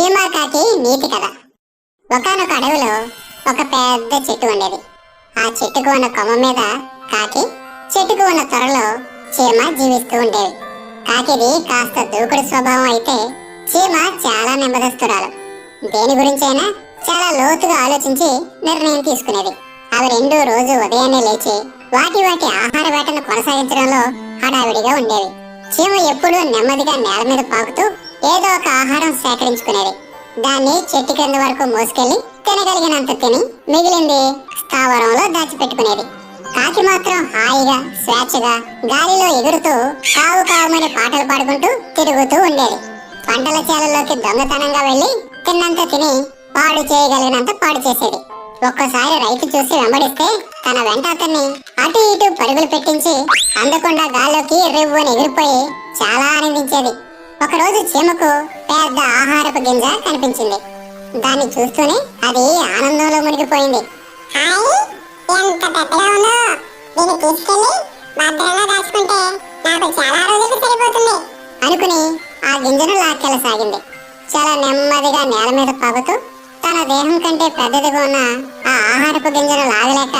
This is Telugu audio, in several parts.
చీమాకాకి నీతి కథ ఒకనొక అడవిలో ఒక పెద్ద చెట్టు ఉండేది. ఆ చెట్టుకు ఉన్న కొమ్మ మీద కాకి చెట్టుకు ఉన్న త్వరలో చీమ జీవిస్తూ ఉండేవి కాకిది కాస్త దూకుడు స్వభావం అయితే చీమ చాలా నెమ్మదస్తురాలు. దేని గురించైనా చాలా లోతుగా ఆలోచించి నిర్ణయం తీసుకునేది. అవి రెండు రోజు ఉదయాన్నే లేచి వాటి వాటి ఆహార వేటను కొనసాగించడంలో హడావిడిగా ఉండేవి చీమ ఎప్పుడూ నెమ్మదిగా నేల మీద పాకుతూ ఏదో ఒక ఆహారం సేకరించుకునేది. దాన్ని చెట్టు కింద వరకు మోసుకెళ్ళి తినగలిగినంత తిని మిగిలింది స్థావరంలో దాచిపెట్టుకునేది. కాకి మాత్రం హాయిగా స్వేచ్ఛగా గాలిలో ఎగురుతూ కావు కావుమని పాటలు పాడుకుంటూ తిరుగుతూ ఉండేది. పంటల చేలల్లోకి దొంగతనంగా వెళ్ళి తిన్నంత తిని పాడు చేయగలిగినంత పాడు చేసేది. ఒక్కసారి రైతు చూసి వెంబడిస్తే తన వెంట అతన్ని అటు ఇటు పరుగులు పెట్టించి అందకుండా గాల్లోకి రివ్వని ఎగిరిపోయి చాలా ఆనందించేది. ఒకరోజు చీమకు పెద్ద ఆహారపు గింజ కనిపించింది. దాన్ని చూస్తూనే అది ఆనందంలో మునిగిపోయింది. ఎంత పెద్దగా ఉందో. దీన్ని తీసుకెళ్ళి భద్రంగా దాచుకుంటే నాకు చాలా రోజులు సరిపోతుంది. అనుకుని ఆ గింజను లాక్కెళ్ళసాగింది. చాలా నెమ్మదిగా నేల మీద పాగుతూ తన దేహం కంటే పెద్దదిగా ఉన్న ఆ ఆహారపు గింజను లాగలేక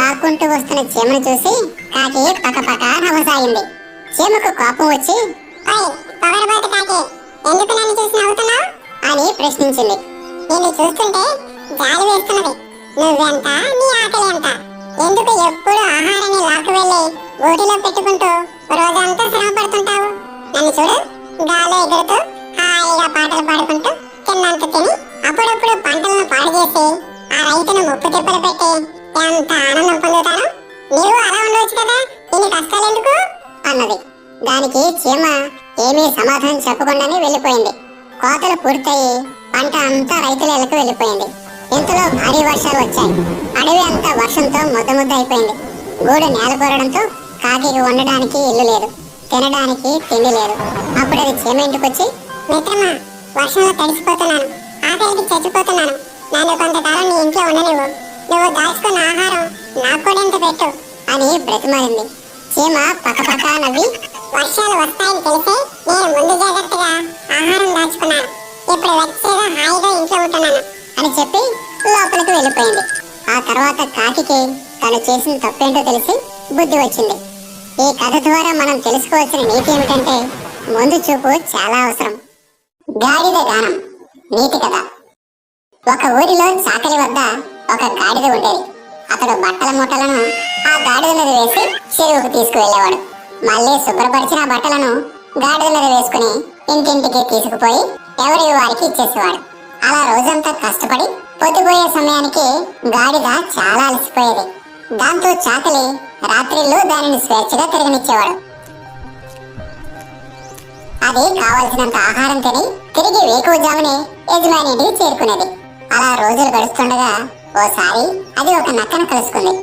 లాక్కుంటూ వస్తున్న చీమను చూసి కాకి పక్కపక్క నవ్వసాగింది. చీమకు కోపం వచ్చి పవర్ పొగరబోతు కాకి ఎందుకు నన్ను చూసి నవ్వుతున్నావు అని ప్రశ్నించింది. నిన్ను చూస్తుంటే జాలి వేస్తున్నది. నువ్వెంత? నీ ఆకలి ఎంత? ఎందుకు ఎప్పుడు ఆహారాన్ని లాక్కు వెళ్ళి గూటిలో పెట్టుకుంటూ రోజంతా శ్రమ పడుతుంటావు? నన్ను చూడు గాలి ఎగురుతూ హాయిగా పాటలు పాడుకుంటూ తిన్నంత తిని అప్పుడప్పుడు పంటలను పాడు చేసి ఆ రైతును ముప్పు తిప్పలు పెట్టి ఎంత ఆనందం పొందుతాను? నీవు అలా ఉండవచ్చు కదా. ఇన్ని కష్టాలు ఎందుకు? అన్నది. దానికి చీమ ఏమీ సమాధానం చెప్పకుండానే వెళ్ళిపోయింది. కోతలు పూర్తయి పంట అంతా రైతుల ఇళ్ళకు వెళ్ళిపోయింది. ఇంతలో భారీ వర్షాలు వచ్చాయి. అడవి అంతా వర్షంతో ముద్ద ముద్ద అయిపోయింది గూడు నేలకూరడంతో కాకి వండడానికి ఇల్లు లేదు తినడానికి తిండి లేదు. అప్పుడు అది చీమ ఇంటికి వచ్చి మిత్రమా వర్షంలో తడిసిపోతున్నాను. ఆకలికి చచ్చిపోతున్నాను. నన్ను కొంతకాలం నీ ఇంట్లో ఉండనివ్వు. నువ్వు దాచుకున్న ఆహారం నాకు కూడా ఇంత పెట్టు అని బ్రతిమారింది చీమ పక్కపక్క నవ్వి వర్షాలు వస్తాయని తెలిసి నేను ముందు జాగ్రత్తగా ఆహారం దాచుకున్నాను. ఇప్పుడు వచ్చేగా హాయిగా ఇంట్లో ఉంటున్నాను. అని చెప్పి లోపలికి వెళ్ళిపోయింది. ఆ తర్వాత కాకికి తను చేసిన తప్పేంటో తెలిసి బుద్ధి వచ్చింది. ఈ కథ ద్వారా మనం తెలుసుకోవాల్సిన నీతి ఏమిటంటే ముందు చూపు చాలా అవసరం. గాడిద గానం నీతి కథ. ఒక ఊరిలో చాకలి వద్ద ఒక గాడిద ఉండేది. అతడు బట్టల మూటలను ఆ గాడిద మీద వేసి చెరువుకు తీసుకువెళ్ళేవాడు. మళ్ళీ శుభ్రపరిచిన బట్టలను గాడిద మీద వేసుకుని ఇంటింటికి తీసుకుపోయి ఎవరి వారికి ఇచ్చేసేవాడు. అలా రోజంతా కష్టపడి పొద్దుపోయే సమయానికి గాడిద చాలా అలసిపోయేది. దాంతో చాకలి రాత్రిళ్ళు దానిని స్వేచ్ఛగా తిరగనిచ్చేవాడు. అది కావలసినంత ఆహారం తిని తిరిగి వేకువజామునే యజమాని ఇంటికి చేరుకునేది. అలా రోజులు గడుస్తుండగా ఓసారి అది ఒక నక్కను కలుసుకుంది.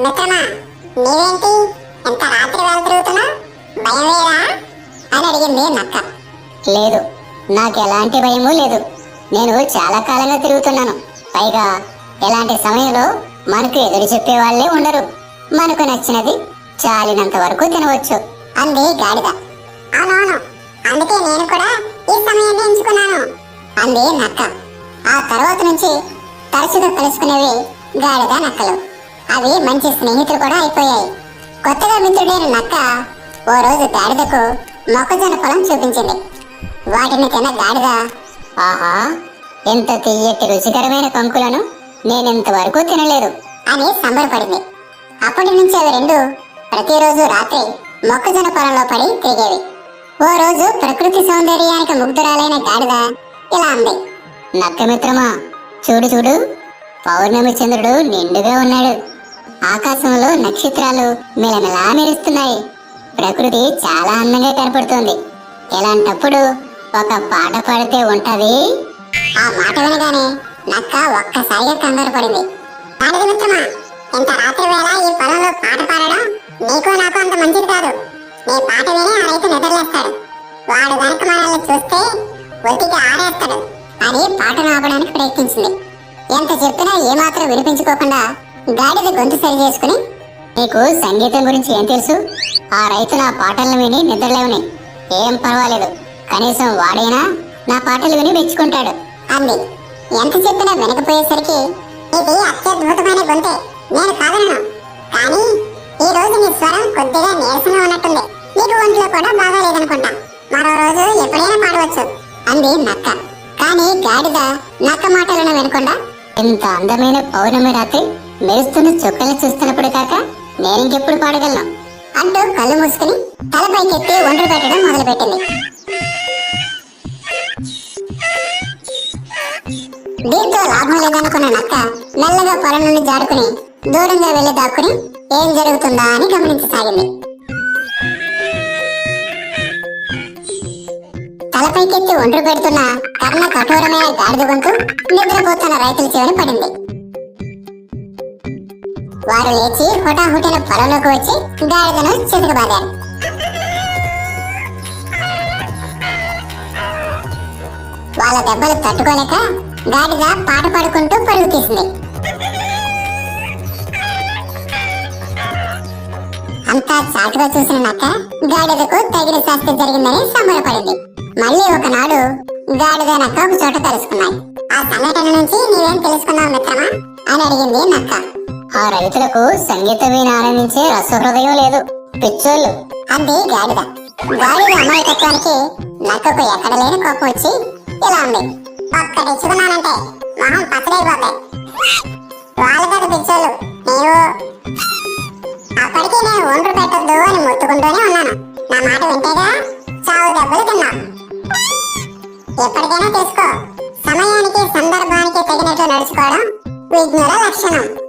నక్కన నీవేంటి? ఎంత రాత్రి వేళ తిరుగుతున్నా? భయం అని అడిగింది నక్క లేదు నాకు ఎలాంటి భయమూ లేదు. నేను చాలా కాలంగా తిరుగుతున్నాను. పైగా ఎలాంటి సమయంలో మనకు ఎదురు చెప్పే వాళ్ళే ఉండరు. మనకు నచ్చినది చాలినంత వరకు తినవచ్చు. అంది గాడిద. అవునవును అందుకే నేను కూడా ఈ సమయాన్ని ఎంచుకున్నాను అంది నక్క ఆ తర్వాత నుంచి తరచుగా కలుసుకునేవి గాడిద నక్కలు. అవి మంచి స్నేహితులు కూడా అయిపోయాయి. కొత్తగా మిత్రుడైన నక్క ఓ రోజు గాడిదకు మొక్కజొన్న పొలం చూపించింది. వాటిని తిన్న గాడిద ఆహా ఎంత తీయటి రుచికరమైన కంకులను నేనింతవరకు తినలేదు అని సంబరపడింది. అప్పటి నుంచి అవి రెండు ప్రతిరోజు రాత్రి మొక్కజొన్న పొలంలో పడి తిరిగేవి. ఓ రోజు ప్రకృతి సౌందర్యానికి ముగ్ధురాలైన గాడిద ఇలా అంది నక్క మిత్రమా చూడు చూడు పౌర్ణమి చంద్రుడు నిండుగా ఉన్నాడు. ఆకాశంలో నక్షత్రాలు మెలమెలా మెరుస్తున్నాయి. ప్రకృతి చాలా అందంగా కనపడుతుంది. ఇలాంటప్పుడు ఒక పాట పాడితే ఉంటది? ఆ మాట వినగానే నక్క ఒక్కసారిగా కంగారు పడింది గాడిద మిత్రమా ఇంత రాత్రి వేళ ఈ పొలంలో పాట పాడడం నీకు నాకు అంత మంచిది కాదు. నీ పాట విని ఆ రైతు నిద్రలేస్తాడు. వాడు వెనక మనల్ని చూస్తే ఒత్తికి ఆరేస్తాడు. అని పాటను ఆపడానికి ప్రయత్నించింది. ఎంత చెప్పినా ఏమాత్రం వినిపించుకోకుండా గాడిద గొంతు సరి చేసుకుని నీకు సంగీతం గురించి ఏం తెలుసు? ఆ రైతు నా పాటలను విని నిద్రలేవని. ఏం పర్వాలేదు. కనీసం వాడైనా నా పాటలు విని మెచ్చుకుంటాడు. అంది. ఎంత చెప్పినా వెనకపోయేసరికి ఇది అత్యద్భుతమైన గొంతే. నేను కాదనను. కానీ ఈ రోజు నీ స్వరం కొద్దిగా నీరసంగా ఉన్నట్టుంది. నీకు ఒంట్లో కూడా బాగా లేదనుకుంటా మరో రోజు ఎప్పుడైనా పాడవచ్చు. అంది నక్క. కానీ గాడిద నక్క మాటలను వినకుండా ఇంత అందమైన పౌర్ణమి రాత్రి మెరుస్తున్న చుక్కల్ని చూస్తున్నప్పుడు కాక నేనింకెప్పుడు పాడగలను. అంటూ కళ్ళు మూసుకుని తలపైకెత్తి ఒండ్రు పెట్టడం మొదలుపెట్టింది. దీంతో లాభం లేదనుకున్న నక్క మెల్లగా పొర నుండి జారుకుని దూరంగా వెళ్ళి దాక్కుని ఏం జరుగుతుందా అని గమనించసాగింది. తలపైకెత్తి ఒండ్రు పెడుతున్న కర్ణ కఠోరమైన గాడిద గొంతు నిద్రపోతున్న రైతుల చివరి పడింది. వారు లేచి హుటాహుటిన పొలంలోకి వచ్చి గాడిదను చితకబాదారు వాళ్ళ దెబ్బలు తట్టుకోలేక గాడిద పాట పాడుకుంటూ పరుగు తీసింది. అంతా చాటుగా చూసిన నక్క గాడిదకు తగిన శాస్తి జరిగిందని సంబరపడింది. మళ్ళీ ఒకనాడు గాడిద నక్క ఒక చోట కలుసుకున్నాయి ఆ సంఘటన నుంచి నీవేం తెలుసుకున్నావు మిత్రమా? అని అడిగింది నక్క. ఆ రైతులకు సంగీతం విని ఆనందించే రసహృదయం లేదు. పిచ్చోళ్ళు. అంది గాడిద. గాడిద అమాయకత్వానికి నక్కకు ఎక్కడ లేని కోపం వచ్చి ఇలా ఉంది. ఒక్కటి ఇచ్చుకున్నానంటే మొహం పచ్చడైపోతాయి వాళ్ళు కదా పిచ్చోళ్ళు. నీవు అప్పటికి నేను ఒండ్రు పెట్టద్దు అని మొత్తుకుంటూనే ఉన్నాను. నా మాట వింటేగా చావు దెబ్బలు తిన్నా ఎప్పటికైనా తెలుసుకో సమయానికి సందర్భానికి తగినట్లు నడుచుకోవడం విజ్ఞుల లక్షణం.